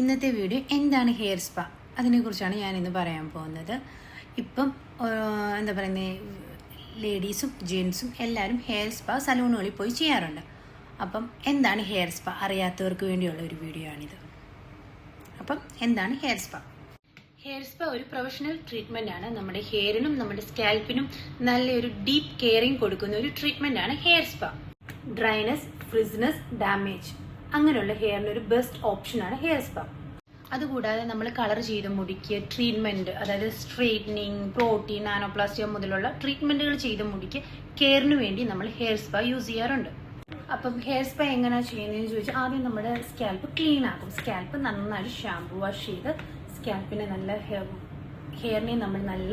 ഇന്നത്തെ വീഡിയോ എന്താണ് hair spa? അതിനെക്കുറിച്ചാണ് ഞാൻ ഇന്ന് പറയാൻ പോകുന്നത്. ഇപ്പം എന്താ പറയുന്നത് ലേഡീസും ജെൻസും എല്ലാവരും ഹെയർ സ്പാ സലൂണുകളിൽ പോയി ചെയ്യാറുണ്ട്. അപ്പം എന്താണ് ഹെയർ സ്പാ? അറിയാത്തവർക്ക് വേണ്ടിയുള്ള ഒരു വീഡിയോ ആണിത്. അപ്പം എന്താണ് ഹെയർ സ്പാ? ഹെയർ സ്പാ ഒരു പ്രൊഫഷണൽ ട്രീറ്റ്മെന്റ് ആണ്. നമ്മുടെ ഹെയറിനും നമ്മുടെ സ്കാൽപ്പിനും നല്ലൊരു ഡീപ്പ് കെയറിങ് കൊടുക്കുന്ന ഒരു ട്രീറ്റ്മെന്റ് ആണ് hair spa. Dryness frizziness damage. അങ്ങനെയുള്ള ഹെയറിന് ഒരു ബെസ്റ്റ് ഓപ്ഷനാണ് ഹെയർ സ്പാ അതുകൂടാതെ നമ്മൾ കളർ ചെയ്ത് മുടിക്ക് ട്രീറ്റ്മെന്റ് അതായത് സ്ട്രെയിറ്റനിങ് പ്രോട്ടീൻ നാനോപ്ലാസ്റ്റിയ മുതലുള്ള ട്രീറ്റ്മെന്റുകൾ ചെയ്ത് മുടിക്ക് കെയറിന് വേണ്ടി നമ്മൾ ഹെയർ സ്പാ യൂസ് ചെയ്യാറുണ്ട്. അപ്പം ഹെയർ സ്പാ എങ്ങനെയാണ് ചെയ്യുന്നതെന്ന് ചോദിച്ചാൽ ആദ്യം നമ്മുടെ സ്കാൽപ്പ് ക്ലീൻ ആക്കും. സ്കാൽപ്പ് നന്നായി ഷാംപൂ വാഷ് ചെയ്ത് സ്കാൽപ്പിനെ നല്ല ഹെയർ ഹെയറിനെ നമ്മൾ നല്ല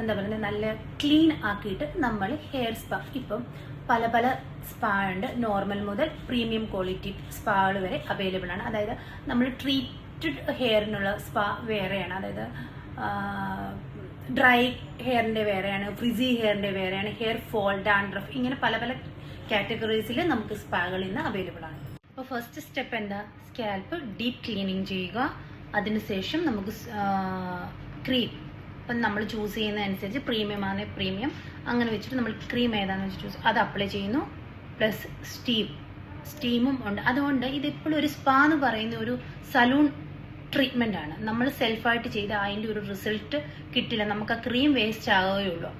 എന്താ പറയുക നല്ല ക്ലീൻ ആക്കിയിട്ട് നമ്മൾ ഹെയർ സ്പാ ഇപ്പം പല പല സ്പാ ഉണ്ട്. നോർമൽ മുതൽ പ്രീമിയം ക്വാളിറ്റി സ്പാകൾ വരെ അവൈലബിൾ ആണ്. അതായത് നമ്മൾ ട്രീറ്റഡ് ഹെയറിനുള്ള സ്പാ വേറെയാണ്. അതായത് ഡ്രൈ ഹെയറിന്റെ വേറെയാണ് ഫ്രിസി ഹെയറിന്റെ വേറെയാണ് ഹെയർ ഫോൾ ഡാൻഡ്രഫ് ഇങ്ങനെ പല പല കാറ്റഗറീസിൽ നമുക്ക് സ്പാകൾ ഇന്ന് അവൈലബിൾ ആണ്. അപ്പോൾ ഫസ്റ്റ് സ്റ്റെപ്പ് എന്താ? സ്കാൽപ്പ് ഡീപ്പ് ക്ലീനിങ് ചെയ്യുക. അതിനുശേഷം നമുക്ക് ക്രീം ഇപ്പം നമ്മൾ ചൂസ് ചെയ്യുന്ന അനുസരിച്ച് പ്രീമിയം ആണ് പ്രീമിയം അങ്ങനെ വെച്ചിട്ട് നമ്മൾ ക്രീം ഏതാണെന്ന് വെച്ച് ചൂസ് അത് അപ്ലൈ ചെയ്യുന്നു. പ്ലസ് സ്റ്റീം സ്റ്റീമും ഉണ്ട്. അതുകൊണ്ട് ഇതിപ്പോഴും ഒരു സ്പാ എന്ന് പറയുന്ന ഒരു സലൂൺ ട്രീറ്റ്മെന്റ് ആണ്. നമ്മൾ സെൽഫായിട്ട് ചെയ്ത് അതിന്റെ ഒരു റിസൾട്ട് കിട്ടില്ല. നമുക്ക് ആ ക്രീം വേസ്റ്റ് ആകുകയുള്ളൂ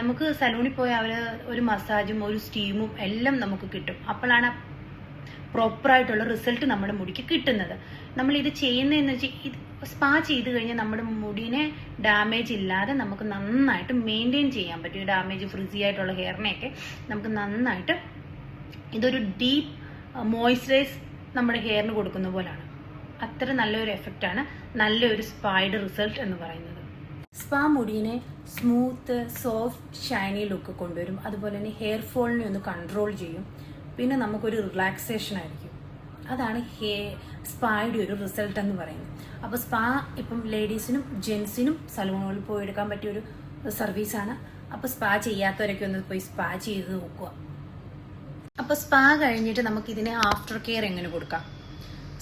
നമുക്ക് സലൂണിൽ പോയി അവർ ഒരു മസാജും ഒരു സ്റ്റീമും എല്ലാം നമുക്ക് കിട്ടും. അപ്പോഴാണ് പ്രോപ്പറായിട്ടുള്ള റിസൾട്ട് നമ്മുടെ മുടിക്ക് കിട്ടുന്നത്. നമ്മൾ ഇത് ചെയ്യുന്നതെന്ന് വെച്ചാൽ ഇത് സ്പാ ചെയ്ത് കഴിഞ്ഞാൽ നമ്മുടെ മുടിനെ ഡാമേജ് ഇല്ലാതെ നമുക്ക് നന്നായിട്ട് മെയിന്റെയിൻ ചെയ്യാൻ പറ്റും. ഡാമേജ് ഫ്രിസി ആയിട്ടുള്ള ഹെയറിനെയൊക്കെ നമുക്ക് നന്നായിട്ട് ഇതൊരു ഡീപ്പ് മോയ്സ്ചറൈസ് നമ്മുടെ ഹെയറിന് കൊടുക്കുന്ന പോലാണ്. അത്ര നല്ലൊരു എഫക്റ്റാണ് നല്ലൊരു സ്പായുടെ റിസൾട്ട് എന്ന് പറയുന്നത്. സ്പാ മുടിനെ സ്മൂത്ത് സോഫ്റ്റ് ഷൈനി ലുക്ക് കൊണ്ടുവരും. അതുപോലെ തന്നെ ഹെയർ ഫോളിനെ ഒന്ന് കൺട്രോൾ ചെയ്യും. പിന്നെ നമുക്കൊരു റിലാക്സേഷൻ ആയിരിക്കും. അതാണ് ഹേ സ്പായുടെ ഒരു റിസൾട്ട് എന്ന് പറയുന്നത്. അപ്പോൾ സ്പാ ഇപ്പം ലേഡീസിനും ജെൻസിനും സലൂണുകളിൽ പോയി എടുക്കാൻ പറ്റിയ ഒരു സർവീസാണ് അപ്പോൾ സ്പാ ചെയ്യാത്തവരൊക്കെ ഒന്ന് പോയി സ്പാ ചെയ്ത് നോക്കുക. അപ്പോൾ സ്പാ കഴിഞ്ഞിട്ട് നമുക്ക് ഇതിനെ ആഫ്റ്റർ കെയർ എങ്ങനെ കൊടുക്കാം?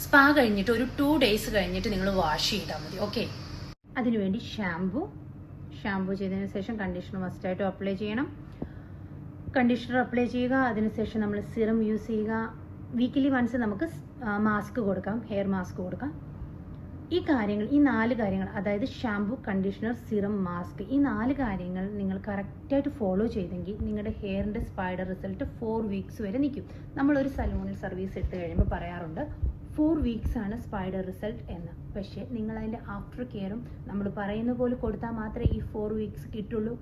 സ്പാ കഴിഞ്ഞിട്ട് ഒരു ടു ഡേയ്സ് കഴിഞ്ഞിട്ട് നിങ്ങൾ വാഷ് ചെയ്താൽ മതി ഓക്കെ അതിനുവേണ്ടി ഷാംപൂ ഷാംപൂ ചെയ്തതിന് ശേഷം കണ്ടീഷണർ മസ്റ്റായിട്ടും അപ്ലൈ ചെയ്യണം. കണ്ടീഷണർ അപ്ലൈ ചെയ്യുക അതിനുശേഷം നമ്മൾ സിറം യൂസ് ചെയ്യുക. വീക്കിലി വൺസ് നമുക്ക് മാസ്ക് കൊടുക്കാം ഹെയർ മാസ്ക് കൊടുക്കാം. ഈ കാര്യങ്ങൾ ഈ നാല് കാര്യങ്ങൾ അതായത് ഷാംപൂ കണ്ടീഷണർ സിറം മാസ്ക് ഈ നാല് കാര്യങ്ങൾ നിങ്ങൾ കറക്റ്റായിട്ട് ഫോളോ ചെയ്തെങ്കിൽ നിങ്ങളുടെ ഹെയറിന്റെ സ്പൈഡർ റിസൾട്ട് ഫോർ വീക്സ് വരെ നിൽക്കും. നമ്മളൊരു സലൂണിൽ സർവീസ് എടുത്തു കഴിയുമ്പോൾ പറയാറുണ്ട് ഫോർ വീക്സ് ആണ് സ്പൈഡർ റിസൾട്ട് എന്ന്. പക്ഷേ നിങ്ങൾ അതിന്റെ ആഫ്റ്റർ കെയറും നമ്മൾ പറയുന്ന പോലെ കൊടുത്താൽ മാത്രമേ ഈ ഫോർ വീക്സ് കിട്ടുള്ളൂ.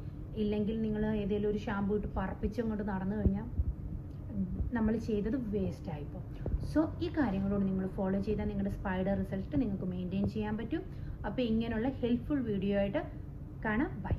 ഇല്ലെങ്കിൽ നിങ്ങൾ ഏതെങ്കിലും ഒരു ഷാമ്പു ഇട്ട് പറപ്പിച്ചങ്ങോട്ട് നടന്നു കഴിഞ്ഞാൽ നമ്മൾ ചെയ്തത് വേസ്റ്റ് ആയിപ്പോൾ സോ ഈ കാര്യങ്ങളോട് നിങ്ങൾ ഫോളോ ചെയ്താൽ നിങ്ങളുടെ സ്പൈഡർ റിസൾട്ട് നിങ്ങൾക്ക് മെയിന്റെയിൻ ചെയ്യാൻ പറ്റും. അപ്പോൾ ഇങ്ങനെയുള്ള ഹെൽപ്ഫുൾ വീഡിയോ ആയിട്ട് കാണാം. ബൈ